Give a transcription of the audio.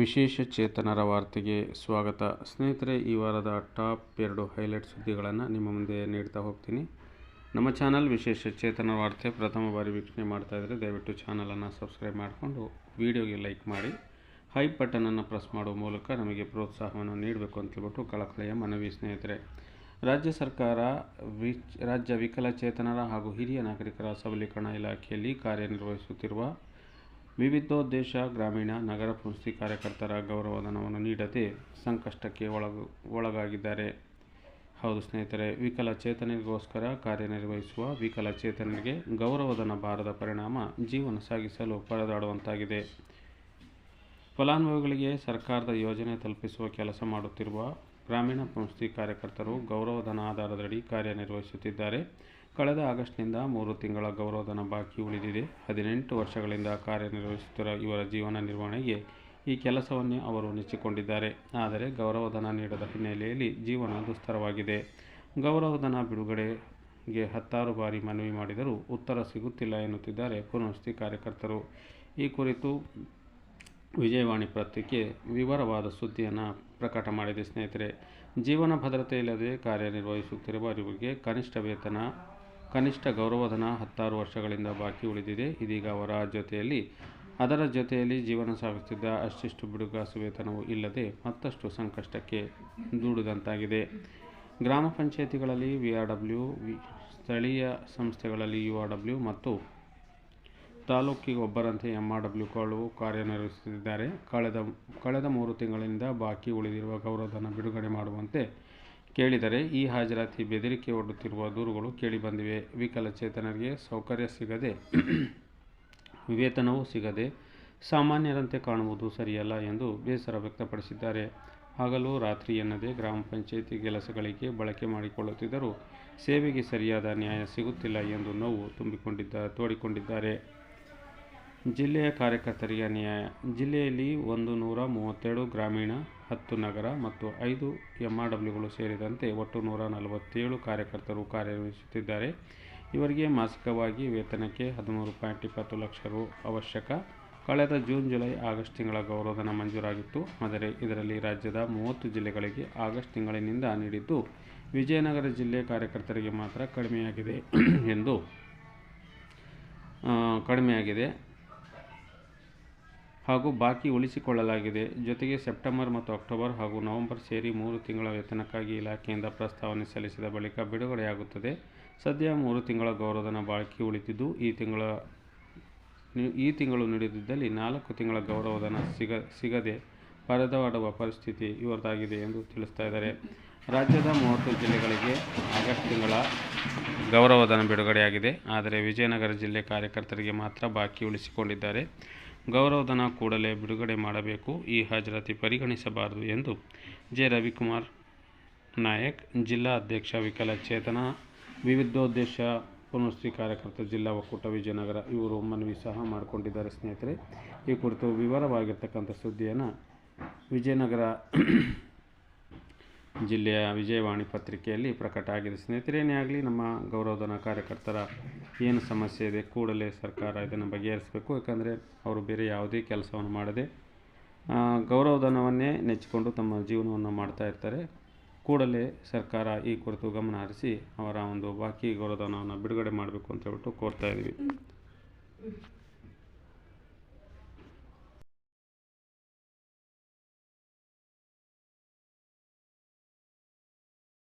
ವಿಶೇಷ ಚೇತನರ ವಾರ್ತೆಗೆ ಸ್ವಾಗತ. ಸ್ನೇಹಿತರೆ, ಈ ವಾರದ ಟಾಪ್ ಎರಡು ಹೈಲೈಟ್ ಸುದ್ದಿಗಳನ್ನು ನಿಮ್ಮ ಮುಂದೆ ನೀಡ್ತಾ ಹೋಗ್ತೀನಿ. ನಮ್ಮ ಚಾನಲ್ ವಿಶೇಷ ಚೇತನ ವಾರ್ತೆ ಪ್ರಥಮ ಬಾರಿ ವೀಕ್ಷಣೆ ಮಾಡ್ತಾ ಇದ್ದರೆ ದಯವಿಟ್ಟು ಚಾನಲನ್ನು ಸಬ್ಸ್ಕ್ರೈಬ್ ಮಾಡಿಕೊಂಡು ವಿಡಿಯೋಗೆ ಲೈಕ್ ಮಾಡಿ. ಹೈ ಬಟನನ್ನು ಪ್ರೆಸ್ ಮಾಡುವ ಮೂಲಕ ನಮಗೆ ಪ್ರೋತ್ಸಾಹವನ್ನು ನೀಡಬೇಕು ಅಂತೇಳ್ಬಿಟ್ಟು ಕಳಕಳೆಯ ಕಳಕಳಿಯ ಮನವಿ ಸ್ನೇಹಿತರೆ. ರಾಜ್ಯ ಸರ್ಕಾರ ವಿಚ್, ರಾಜ್ಯ ವಿಕಲಚೇತನರ ಹಾಗೂ ಹಿರಿಯ ನಾಗರಿಕರ ಸಬಲೀಕರಣ ಇಲಾಖೆಯಲ್ಲಿ ಕಾರ್ಯನಿರ್ವಹಿಸುತ್ತಿರುವ ವಿವಿಧೋದ್ದೇಶ ಗ್ರಾಮೀಣ ನಗರ ಪುನಸ್ತಿ ಕಾರ್ಯಕರ್ತರ ಗೌರವಧನವನ್ನು ನೀಡದೆ ಸಂಕಷ್ಟಕ್ಕೆ ಒಳಗ, ಒಳಗಾಗಿದ್ದಾರೆ. ಹೌದು ಸ್ನೇಹಿತರೆ, ವಿಕಲಚೇತನರಿಗೋಸ್ಕರ ಕಾರ್ಯನಿರ್ವಹಿಸುವ ವಿಕಲಚೇತನರಿಗೆ ಗೌರವಧನ ಬಾರದ ಪರಿಣಾಮ ಜೀವನ ಸಾಗಿಸಲು ಪರದಾಡುವಂತಾಗಿದೆ. ಫಲಾನುಭವಿಗಳಿಗೆ ಸರ್ಕಾರದ ಯೋಜನೆ ತಲುಪಿಸುವ ಕೆಲಸ ಮಾಡುತ್ತಿರುವ ಗ್ರಾಮೀಣ ಪುನಸ್ತಿ ಕಾರ್ಯಕರ್ತರು ಗೌರವಧನ ಆಧಾರದಡಿ ಕಾರ್ಯನಿರ್ವಹಿಸುತ್ತಿದ್ದಾರೆ. ಕಳೆದ ಆಗಸ್ಟ್ನಿಂದ ಮೂರು ತಿಂಗಳ ಗೌರವಧನ ಬಾಕಿ ಉಳಿದಿದೆ. ಹದಿನೆಂಟು ವರ್ಷಗಳಿಂದ ಕಾರ್ಯನಿರ್ವಹಿಸುತ್ತಿರುವ ಇವರ ಜೀವನ ನಿರ್ವಹಣೆಗೆ ಈ ಕೆಲಸವನ್ನೇ ಅವರು ನೆಚ್ಚಿಕೊಂಡಿದ್ದಾರೆ. ಆದರೆ ಗೌರವಧನ ನೀಡದ ಹಿನ್ನೆಲೆಯಲ್ಲಿ ಜೀವನ ದುಸ್ತರವಾಗಿದೆ. ಗೌರವಧನ ಬಿಡುಗಡೆಗೆ ಹತ್ತಾರು ಬಾರಿ ಮನವಿ ಮಾಡಿದರೂ ಉತ್ತರ ಸಿಗುತ್ತಿಲ್ಲ ಎನ್ನುತ್ತಿದ್ದಾರೆ ಪುನಸ್ತಿ ಕಾರ್ಯಕರ್ತರು. ಈ ಕುರಿತು ವಿಜಯವಾಣಿ ಪತ್ರಿಕೆ ವಿವರವಾದ ಸುದ್ದಿಯನ್ನು ಪ್ರಕಟ ಮಾಡಿದೆ. ಸ್ನೇಹಿತರೆ, ಜೀವನ ಭದ್ರತೆ ಇಲ್ಲದೆ ಕಾರ್ಯನಿರ್ವಹಿಸುತ್ತಿರುವ ಇವರಿಗೆ ಕನಿಷ್ಠ ವೇತನ, ಕನಿಷ್ಠ ಗೌರವಧನ ಹತ್ತಾರು ವರ್ಷಗಳಿಂದ ಬಾಕಿ ಉಳಿದಿದೆ. ಇದೀಗ ಅವರ ಜೊತೆಯಲ್ಲಿ, ಅದರ ಜೊತೆಯಲ್ಲಿ ಜೀವನ ಸಾಗಿಸುತ್ತಿದ್ದ ಅಷ್ಟಿಷ್ಟು ಬಿಡುಗಾಸು ವೇತನವೂ ಇಲ್ಲದೆ ಮತ್ತಷ್ಟು ಸಂಕಷ್ಟಕ್ಕೆ ದೂಡಿದಂತಾಗಿದೆ. ಗ್ರಾಮ ಪಂಚಾಯಿತಿಗಳಲ್ಲಿ ವಿ ಆರ್ ಡಬ್ಲ್ಯೂ ಸ್ಥಳೀಯ ಸಂಸ್ಥೆಗಳಲ್ಲಿ ಯು ಆರ್ ಡಬ್ಲ್ಯೂ ಮತ್ತು ತಾಲೂಕಿಗೆ ಒಬ್ಬರಂತೆ ಎಂ ಆರ್ ಡಬ್ಲ್ಯೂಗಳು ಕಾರ್ಯನಿರ್ವಹಿಸುತ್ತಿದ್ದಾರೆ. ಕಳೆದ ಕಳೆದ ಮೂರು ತಿಂಗಳಿಂದ ಬಾಕಿ ಉಳಿದಿರುವ ಗೌರವಧನ ಬಿಡುಗಡೆ ಮಾಡುವಂತೆ ಕೇಳಿದರೆ ಈ ಹಾಜರಾತಿ ಬೆದರಿಕೆ ಒಡ್ಡುತ್ತಿರುವ ದೂರುಗಳು ಕೇಳಿಬಂದಿವೆ ವಿಕಲಚೇತನರಿಗೆ ಸೌಕರ್ಯ ಸಿಗದೆ, ವೇತನವೂ ಸಿಗದೆ ಸಾಮಾನ್ಯರಂತೆ ಕಾಣುವುದು ಸರಿಯಲ್ಲ ಎಂದು ಬೇಸರ ವ್ಯಕ್ತಪಡಿಸಿದ್ದಾರೆ. ಹಗಲು ರಾತ್ರಿ ಎನ್ನದೇ ಗ್ರಾಮ ಪಂಚಾಯಿತಿ ಕೆಲಸಗಳಿಗೆ ಬಳಕೆ ಮಾಡಿಕೊಳ್ಳುತ್ತಿದ್ದರೂ ಸೇವೆಗೆ ಸರಿಯಾದ ನ್ಯಾಯ ಸಿಗುತ್ತಿಲ್ಲ ಎಂದು ನೋವು ತುಂಬಿಕೊಂಡಿದ್ದ, ತೋಡಿಕೊಂಡಿದ್ದಾರೆ. ಜಿಲ್ಲೆಯ ಕಾರ್ಯಕರ್ತರಿಗೆ ನ್ಯಾಯ ಜಿಲ್ಲೆಯಲ್ಲಿ ಒಂದು ನೂರ ಮೂವತ್ತೆರಡು ಗ್ರಾಮೀಣ, ಹತ್ತು ನಗರ ಮತ್ತು ಐದು ಎಂ ಆರ್ ಡಬ್ಲ್ಯೂಗಳು ಸೇರಿದಂತೆ ಒಟ್ಟು ನೂರ ನಲವತ್ತೇಳು ಕಾರ್ಯಕರ್ತರು ಕಾರ್ಯನಿರ್ವಹಿಸುತ್ತಿದ್ದಾರೆ. ಇವರಿಗೆ ಮಾಸಿಕವಾಗಿ ವೇತನಕ್ಕೆ ಹದಿಮೂರು ಪಾಯಿಂಟ್ ಇಪ್ಪತ್ತು ಲಕ್ಷ ರು ಅವಶ್ಯಕ. ಕಳೆದ ಜೂನ್, ಜುಲೈ, ಆಗಸ್ಟ್ ತಿಂಗಳ ಗೌರವಧನ ಮಂಜೂರಾಗಿತ್ತು. ಆದರೆ ಇದರಲ್ಲಿ ರಾಜ್ಯದ ಮೂವತ್ತು ಜಿಲ್ಲೆಗಳಿಗೆ ಆಗಸ್ಟ್ ತಿಂಗಳಿನಿಂದ ನೀಡಿದ್ದು ವಿಜಯನಗರ ಜಿಲ್ಲೆ ಕಾರ್ಯಕರ್ತರಿಗೆ ಮಾತ್ರ ಕಡಿಮೆಯಾಗಿದೆ. ಎಂದು ಕಡಿಮೆಯಾಗಿದೆ. ಹಾಗೂ ಬಾಕಿ ಉಳಿಸಿಕೊಳ್ಳಲಾಗಿದೆ. ಜೊತೆಗೆ ಸೆಪ್ಟೆಂಬರ್ ಮತ್ತು ಅಕ್ಟೋಬರ್ ಹಾಗೂ ನವೆಂಬರ್ ಸೇರಿ ಮೂರು ತಿಂಗಳ ವೇತನಕ್ಕಾಗಿ ಇಲಾಖೆಯಿಂದ ಪ್ರಸ್ತಾವನೆ ಸಲ್ಲಿಸಿದ ಬಳಿಕ ಬಿಡುಗಡೆಯಾಗುತ್ತದೆ. ಸದ್ಯ ಮೂರು ತಿಂಗಳ ಗೌರವಧನ ಬಾಕಿ ಉಳಿದಿದ್ದು, ಈ ತಿಂಗಳ ಈ ತಿಂಗಳು ನಡೆದಿದ್ದಲ್ಲಿ ನಾಲ್ಕು ತಿಂಗಳ ಗೌರವಧನ ಸಿಗ, ಸಿಗದೆ ಪರದಾಡುವ ಪರಿಸ್ಥಿತಿ ಇವರದಾಗಿದೆ ಎಂದು ತಿಳಿಸ್ತಾ ಇದ್ದಾರೆ. ರಾಜ್ಯದ ಮೂವತ್ತು ಜಿಲ್ಲೆಗಳಿಗೆ ಆಗಸ್ಟ್ ತಿಂಗಳ ಗೌರವಧನ ಬಿಡುಗಡೆಯಾಗಿದೆ. ಆದರೆ ವಿಜಯನಗರ ಜಿಲ್ಲೆ ಕಾರ್ಯಕರ್ತರಿಗೆ ಮಾತ್ರ ಬಾಕಿ ಉಳಿಸಿಕೊಂಡಿದ್ದಾರೆ. ಗೌರವಧನ ಕೂಡಲೇ ಬಿಡುಗಡೆ ಮಾಡಬೇಕು. ಈ ಹಾಜರಾತಿ ಪರಿಗಣಿಸಬಾರದು ಎಂದು ಜೆ. ರವಿಕುಮಾರ್ ನಾಯಕ್, ಜಿಲ್ಲಾ ಅಧ್ಯಕ್ಷ ವಿಕಲಚೇತನ ವಿವಿಧೋದ್ದೇಶ ಪುನಸ್ತಿ ಕಾರ್ಯಕರ್ತ ಜಿಲ್ಲಾ ಒಕ್ಕೂಟ ವಿಜಯನಗರ ಇವರು ಮನವಿ ಸಹ ಮಾಡಿಕೊಂಡಿದ್ದಾರೆ ಸ್ನೇಹಿತರೆ. ಈ ಕುರಿತು ವಿವರವಾಗಿರ್ತಕ್ಕಂಥ ಸುದ್ದಿಯನ್ನು ವಿಜಯನಗರ ಜಿಲ್ಲೆಯ ವಿಜಯವಾಣಿ ಪತ್ರಿಕೆಯಲ್ಲಿ ಪ್ರಕಟ ಆಗಿದೆ. ಸ್ನೇಹಿತರೇನೇ ಆಗಲಿ ನಮ್ಮ ಗೌರವಧನ ಕಾರ್ಯಕರ್ತರ ಏನು ಸಮಸ್ಯೆ ಇದೆ, ಕೂಡಲೇ ಸರ್ಕಾರ ಇದನ್ನು ಬಗೆಹರಿಸಬೇಕು. ಯಾಕಂದರೆ ಅವರು ಬೇರೆ ಯಾವುದೇ ಕೆಲಸವನ್ನು ಮಾಡದೆ ಗೌರವಧನವನ್ನೇ ನೆಚ್ಚಿಕೊಂಡು ತಮ್ಮ ಜೀವನವನ್ನು ಮಾಡ್ತಾ ಇರ್ತಾರೆ. ಕೂಡಲೇ ಸರ್ಕಾರ ಈ ಕುರಿತು ಗಮನ ಹರಿಸಿ ಅವರ ಒಂದು ಬಾಕಿ ಗೌರವಧನವನ್ನು ಬಿಡುಗಡೆ ಮಾಡಬೇಕು ಅಂತ ಹೇಳ್ಬಿಟ್ಟು ಕೋರ್ತಾ ಇದ್ದೀವಿ.